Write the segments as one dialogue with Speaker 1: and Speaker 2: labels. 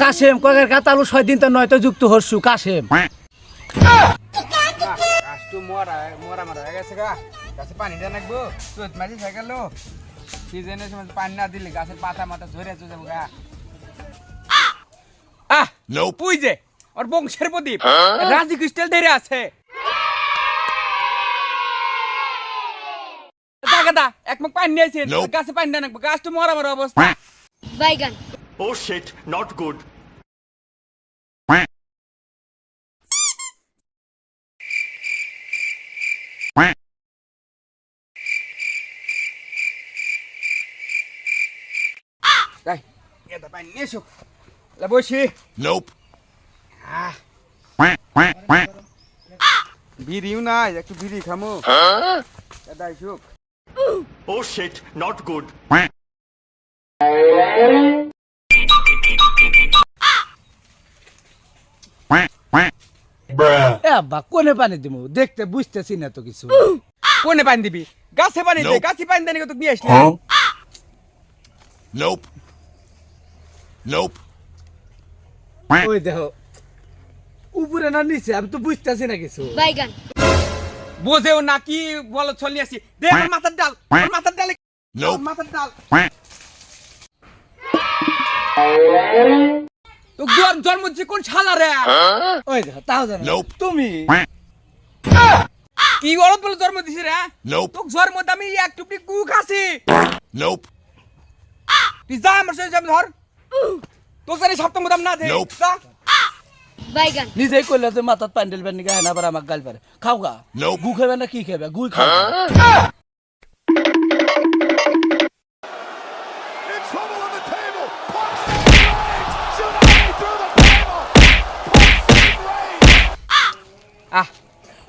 Speaker 1: কাশেম কয়ের কাতালু ছয় দিন তো নয় তো যুক্ত হরসু কাশেম।
Speaker 2: গাছটো মরা মরা মরা গেছে গা। গাছে পানি দেওয়া লাগবো চোট মাঝে গেল। সিজনের সময় পানি না দিলে গাছের পাতা মাথা ঝরে চলে যাব গা। আহ পুই যে ওর বংশের প্রদীপ। রাজি ক্রিস্টাল ধরে আছে। দাদা এক মুখ পানি নিয়েছেন গাছে পানি লাগবো গাছ তো মরা মরা অবস্থা।
Speaker 3: বাইগান।
Speaker 4: Oh shit, not good.
Speaker 2: যাই এটা পানি নিয়ে এসো লে বসি
Speaker 4: Nope.
Speaker 2: আহ বিড়িও নাই একটু বিড়ি খামো দাদা সুখ
Speaker 4: Oh shit, not good.
Speaker 1: আব্বা কোনে পানি দিব দেখতে বুঝতেছি না তো কিছু।
Speaker 2: কোনে পানি দিবি? গাছে পানি দে গাছে পানি দেনি তো নিয়ে আসলি।
Speaker 4: Nope. Nope.
Speaker 1: ওই দেখো উপরে না নিচে আমি তো বুঝতেছি না কিছু।
Speaker 3: বাইগান।
Speaker 2: বোঝেও না কি বলো চল নিয়ে আসি। দে আমার মাথার ডাল আমার মাথার ডালে. মাথার ডাল। তো জন্ম জন্ম হচ্ছে কোন শালা রে?
Speaker 1: ওই দেখো তাও জানো তুমি?
Speaker 2: কি গলত বলে জন্ম দিছি রে. তোক জন্ম আমি এক টুপি গু খাসি. তুই যা আমার সাথে যাবি ধর। তোর সাথে সপ্তম দাম না দে।
Speaker 1: নিজেই করলে তো মাথার পানি ঢেলবে নিগা হেনা আবার আমাকে গাল পারে। খাও গা. গু খাবে না কি খাবে? গুই খাও
Speaker 5: In trouble on the table. Punch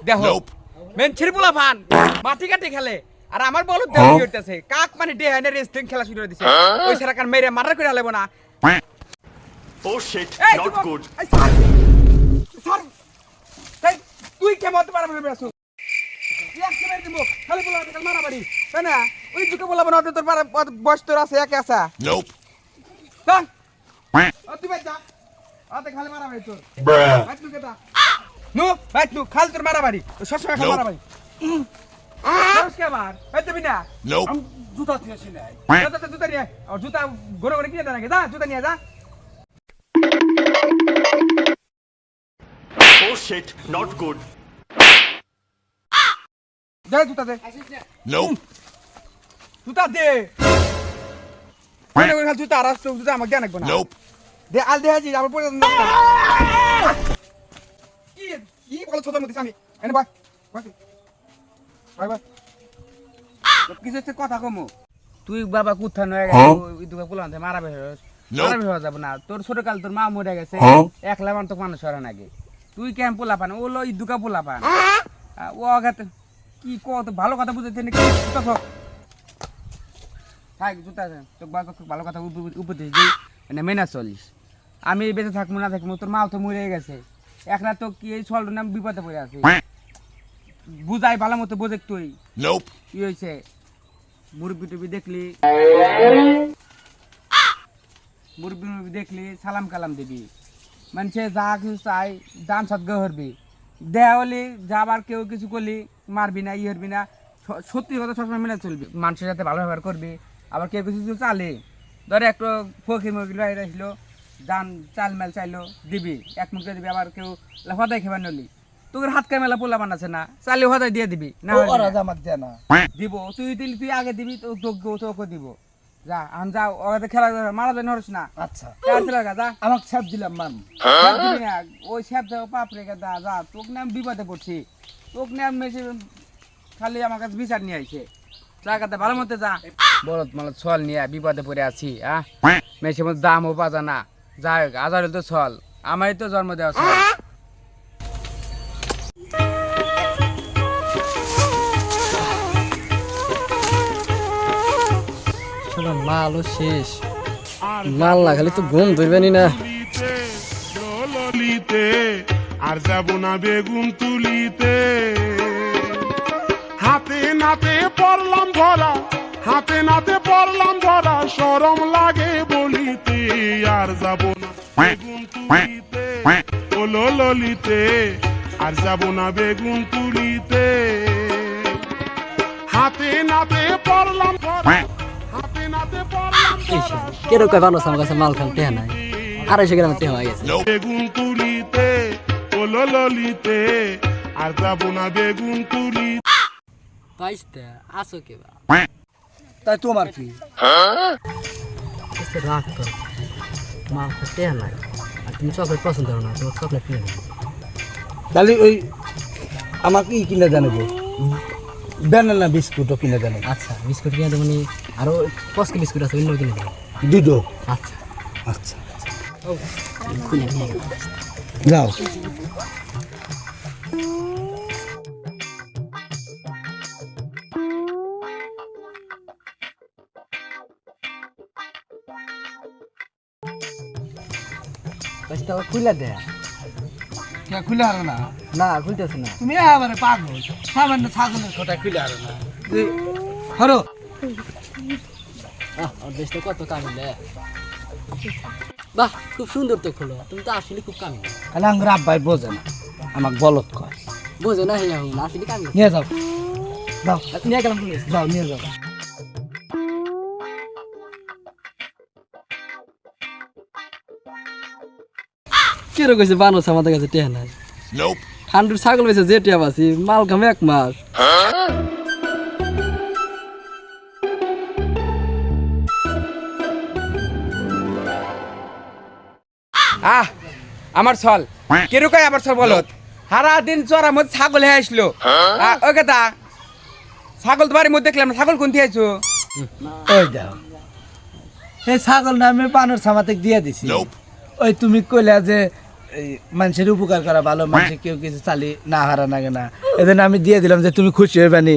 Speaker 2: দেখো মেন ছিড় পোলা ফান মাটি কাটি খেলে। আর আমার বল দেহ করতেছে কাক মানে ডে হাইনে খেলা শুরু করে দিছে। ওই সারা কান মেরে মারার করে আলেবো না। যুবক,
Speaker 4: good.
Speaker 2: এই সর, সর। এই, তুই কে মত পারবি না বেসু না বলা না ও খালি তোর বাইর তুই কেটা নু বাইর তুই খালি তোর মারা বাড়ি সবসময় খালি
Speaker 4: Nope.
Speaker 2: মারা বাড়ি কে আবার এই তুমি না।
Speaker 4: Nope.
Speaker 1: আমি জুতা দিয়েছি নাই।
Speaker 2: জুতা জুতা নিয়ে আর জুতা ঘরে ঘরে কিনে দেয় নাকি? যা জুতা নিয়ে যা।
Speaker 4: Oh shit, not good.
Speaker 2: দে জুতা দে।
Speaker 4: Nope.
Speaker 2: জুতা দে। জুতা আর আসতো জুতা আমাকে দেয় নাকবো না দে আল দে হাজি আমার পরে কি বলো ছোট মধ্যে আমি এনে ভাই ভাই ভাই কিছু একটা কথা কমু। তুই বাবা কুত্থা নয় গেছে? ওই দুটো পোলান্তে মারাবে
Speaker 4: Nope.
Speaker 2: মারাবে না। তোর ছোট কাল তোর মা মরে গেছে। একলা মান তো মানুষ হরে নাকি তুই কেম পোলা পান ও পোলা পান ও আঘাত কি কত ভালো কথা বুঝাইতে নাকি? জুতা থাক ভালো কথা উপদেশ দিই। মানে মেনা চলিস। আমি বেঁচে থাকব না থাকব তোর মাও তো মরে গেছে। একলা তো কি এই নাম বিপদে পড়ে আছে? বুঝাই ভালো মতো বোঝে তুই. কি হয়েছে? মুরব্বি টুবি দেখলি? মুরব্বি মুরব্বি দেখলি? সালাম কালাম দিবি। মানুষে যা কিছু চাই দান সদ্গ হরবি দেয়া হলি যাবার কেউ কিছু করলি মারবি না ই হরবি না। সত্যি কথা সবসময় মেনে চলবি। মানুষের সাথে ভালো ব্যবহার করবি। আবার কেউ কিছু চালে। ধরে একটু ফকির মকির বাইরে আসলো। দান চাল মেল চাইলো দিবি এক মুখে দিবি আবার কেউ হদাই খেবার নলি। তোকে হাত কামেলা পোলা বানাচ্ছে না চাইলে হদাই দিয়ে দিবি না।
Speaker 1: আমাকে দেয় না।
Speaker 2: দিব তুই দিলি তুই আগে দিবি তো তোকে তোকে দিব। যা আন যা ওকে খেলা মারা যায় নরস না।
Speaker 1: আচ্ছা।
Speaker 2: চার খেলা যা।
Speaker 1: আমাকে ছাপ দিলাম মান
Speaker 2: স্যাপ ওই স্যাপ দেবো পাপ রেখে দা যা তোকে নাম বিপদে পড়ছি। তোকে নাম মেশে খালি আমার কাছে বিচার নিয়ে আইছে। যা ভালো মতো যা। বলত মালত ছল নিয়ে বিপদে পড়ে আছি আহ? মেশে মতো দামও পাজা না। যাই হোক আজার তো ছল। আমারই তো জন্ম দেওয়া ছল।
Speaker 6: মালও শেষ। মাল না খালি তো ঘুম ধরবেনি না।
Speaker 7: আর যাব না বেগুন তুলিতে। হাতে নাতে পড়লাম ধরা হাতে নাতে পড়লাম ধরা। সরম লাগে বলিতে আর যাব না বেগুন তুলিতে ওলো ললিতে আর যাব না বেগুন তুলিতে। হাতে নাতে পড়লাম হাতে নাতে পড়লাম
Speaker 6: কেরো কয় মানুষ আমার কাছে মাল খান টেহা নাই। আড়াইশো গ্রাম টেহা হয়ে গেছে।
Speaker 7: বেগুন তুলিতে ওলো ললিতে আর যাব না বেগুন তুলি
Speaker 6: পাইতে আসো কে বা
Speaker 1: তাই তোমার কি?
Speaker 6: এসে রাগ কর। খান টেহা নাই। আর তুমি চকলেট পছন্দ করো না তোমার চকলেট কিনে দেবো
Speaker 1: তাহলে ওই আমাকে ই কিনে জানাব ব্যানানা বিস্কুটও কিনে জানাব
Speaker 6: আচ্ছা বিস্কুট কিনে দেবো নি। আরও কসকে বিস্কুট আছে অন্য কিনে দেবো।
Speaker 1: দুটো
Speaker 6: আচ্ছা।
Speaker 1: আচ্ছা। যাও।
Speaker 6: আবার খুলে দেয়
Speaker 1: কে খুলে আরও না?
Speaker 6: না খুলতেছে না।
Speaker 1: তুমি এবারে পাগল। সামান্য ছাগলের খোটা খুলে আরও না। হরো
Speaker 6: দেশটা কত কামিলে বাহ খুব সুন্দর তো খোলো। তুমি তো আসলে খুব কামিলে।
Speaker 1: তাহলে আঙ্গুর আব্বাই বোঝে না আমাকে বলত কয়।
Speaker 6: বোঝো না হে আসলে কামিলে।
Speaker 1: নিয়ে যাও। যাও
Speaker 6: নিয়ে গেলাম
Speaker 1: যাও নিয়ে যাও।
Speaker 6: কেরো কইছে বানস আমাদের কাছে টেহা নাই. ঠান্ডুর ছাগল বেছে যে টেহা বাসি মাল খামে এক মাস।
Speaker 2: আহ আমার ছল। কেরু কয় আমার ছল বলত? সারা দিন চড়ার মধ্যে ছাগল হয়ে আসলো। আহ, ওই কথা। ছাগল তোমার মধ্যে দেখলাম ছাগল কোন থেকে আইছো?
Speaker 1: ওই দাও। এই ছাগল না আমি বানর সামাতে দিয়ে দিছি. ওই তুমি কইলা যে মানুষের উপকার করা ভালো মানুষের কেউ কিছু চালি না হারা নাগে না। এদিন আমি দিয়ে দিলাম যে তুমি খুশি হইবানি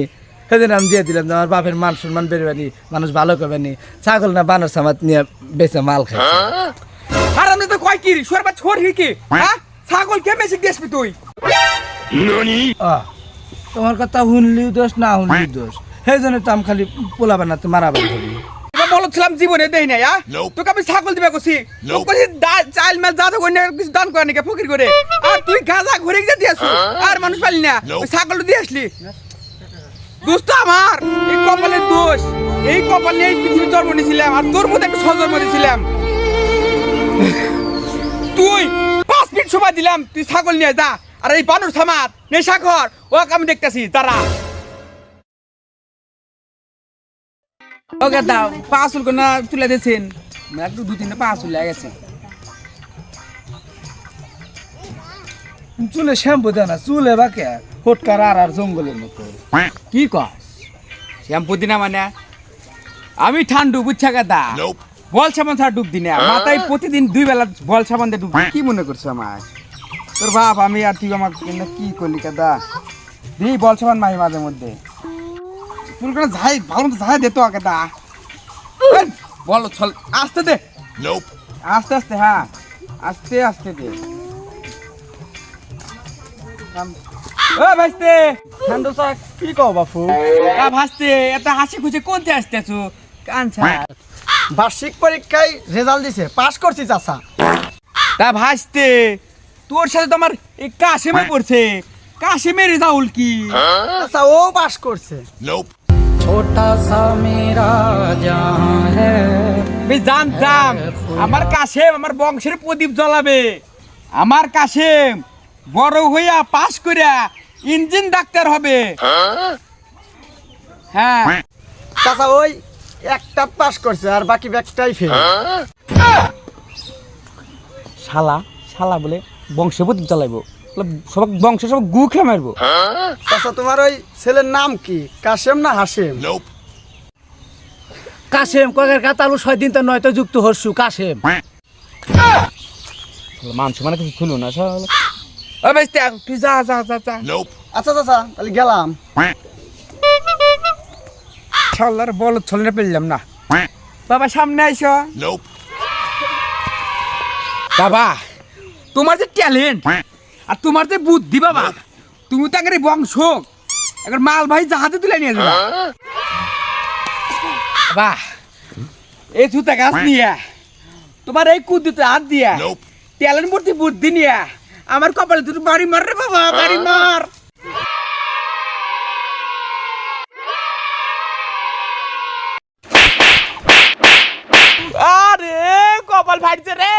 Speaker 1: সেদিন আমি দিয়ে দিলাম যে আমার বাপের মান সম্মান বেরোবানি মানুষ ভালো করবানি ছাগল না বানর সামাত নিয়ে বেঁচে মাল খাই
Speaker 2: আর আমি তো কয় কি? সোর বা ছোট হিকি হ্যাঁ? ছাগল কে মেসে গেছবি তুই?
Speaker 1: তোমার কথা শুনলিও দোষ না শুনলিও দোষ। সেই জন্য তো আমি খালি পোলা বানাতে মারাবার করি
Speaker 2: বলছিলাম জীবনে দেই নাই আ?
Speaker 4: Nope.
Speaker 2: তোকে আমি ছাগল দিবে কছি কছি চাল মেল যা তো কইনে কিছু দান করে নাকি ফকির করে। আর তুই গাজা ঘুরে গিয়ে দিয়েছ আর মানুষ পালি না। ওই ছাগল দিয়ে আসলি। দোস্ত আমার এই কপালের দোষ। এই কপাল নিয়ে এই পৃথিবী জন্ম নিয়েছিলাম আর তোর মধ্যে একটা সজন্ম দিয়েছিলাম। তুই পাঁচ মিনিট সময় দিলাম তুই ছাগল নিয়ে যা। আর এই বানর সামাত নেশা ঘর ওকে আমি দেখতেছি তারা ওকে দাও পাঁচ উল না তুলে দিয়েছেন। একটু দু তিনটা পাঁচ উল গেছে।
Speaker 1: চুলে শ্যাম্পু দেয় না চুলে বাকে ফটকার আর আর জঙ্গলের মতো।
Speaker 2: কি কস? শ্যাম্পু দিনা মানে? আমি ঠান্ডু বুঝছা গাদা বল সাবান ছাড়া ডুব দিনে। মাথায় প্রতিদিন দুই বেলা বল সাবান দিয়ে ডুব কি মনে করছ আমার তোর বাপ আমি আর তুই আমার কি করলি কাদা দিই বল সাবান মাই মাঝে মধ্যে। চুল করে যাই ভালো মতো যাই দে তো কাদা এই, বল চল আস্তে দে. আস্তে আস্তে হ্যাঁ। আস্তে আস্তে দে। কাম- ও ভাইস্তে। ঠান্ডু চা
Speaker 1: কি কও বাপু?
Speaker 2: তা ভাসতে এত হাসি খুশি কোনতে আসতেছো? কানছা
Speaker 1: বার্ষিক পরীক্ষায় রেজাল্ট দিছে পাস করছি চাচা।
Speaker 2: তা ভাসতে তোর সাথে তো আমার এই কাশিমে পড়ছে। কাশিমের রেজাউল কি?
Speaker 1: আচ্ছা ও পাস করছে।
Speaker 4: Nope.
Speaker 2: আমি জানতাম আমার কাশেম আমার বংশের প্রদীপ জ্বলাবে আমার কাশেম বড় হইয়া পাস করিয়া ইঞ্জিন ডাক্তার হবে হ্যাঁ
Speaker 1: চাচা ওই একটা পাস করছে আর বাকি ব্যাগটাই ফেল।
Speaker 2: শালা শালা বলে বংশের প্রদীপ জ্বলাইবো। সব বংশ সব গু খেয়ে মারবো।
Speaker 1: চাচা তোমার ওই ছেলের নাম কি? কাশেম না হাসেম. কাশেম কয়ের কাতালু ছয় দিন তো নয়তো যুক্ত হরসু কাশেম।
Speaker 2: মান সমান কিছু খুলো না শালা ও বেশ তুই যা যা যা যা।
Speaker 1: আচ্ছা চাচা তাহলে গেলাম।
Speaker 2: শালার বল ছলনে পেলাম না। বাবা সামনে আইসো. বাবা তোমার যে ট্যালেন্ট আর তোমার যে বুদ্ধি বাবা তুমি তো আগে বংশ একবার মাল ভাই জাহাজে তুলে নিয়ে যাবা। বাহ এই জুতা গাছ নিয়ে তোমার এই কুদ্দুতে হাত দিয়ে. ট্যালেন্ট ভর্তি বুদ্ধি নিয়া আমার কপালে তুই বাড়ি মার রে বাবা বাড়ি মার। আরে কপাল ফাটছে রে।